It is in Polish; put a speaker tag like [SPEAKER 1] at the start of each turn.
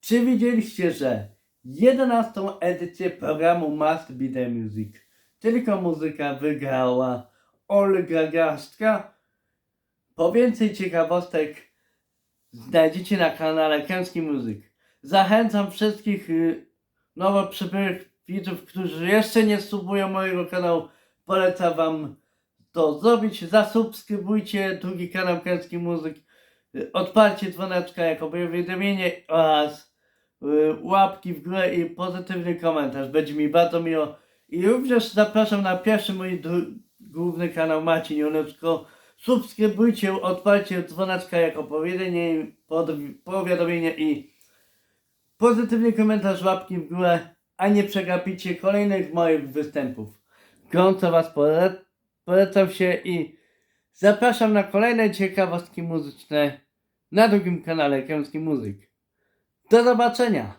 [SPEAKER 1] Czy widzieliście, że 11 edycję programu Must Be The Music tylko muzyka wygrała Olga Gastka? Po więcej ciekawostek znajdziecie na kanale Kęski Muzyk. Zachęcam wszystkich y, nowo przybyłych widzów, którzy jeszcze nie subują mojego kanału. Polecam wam to zrobić. Zasubskrybujcie drugi kanał Kęski Muzyk. Y, Odparcie dzwoneczka jako powiadomienie oraz łapki w górę i pozytywny komentarz. Będzie mi bardzo miło. I również zapraszam na pierwszy mój główny kanał Marcin Joneczko. Subskrybujcie, odpalcie dzwoneczka jako powiadomienie, pod, powiadomienie i pozytywny komentarz, łapki w górę, a nie przegapicie kolejnych moich występów. Gorąco Was pole- polecam się i zapraszam na kolejne ciekawostki muzyczne na drugim kanale Kęski Muzyk. Do zobaczenia!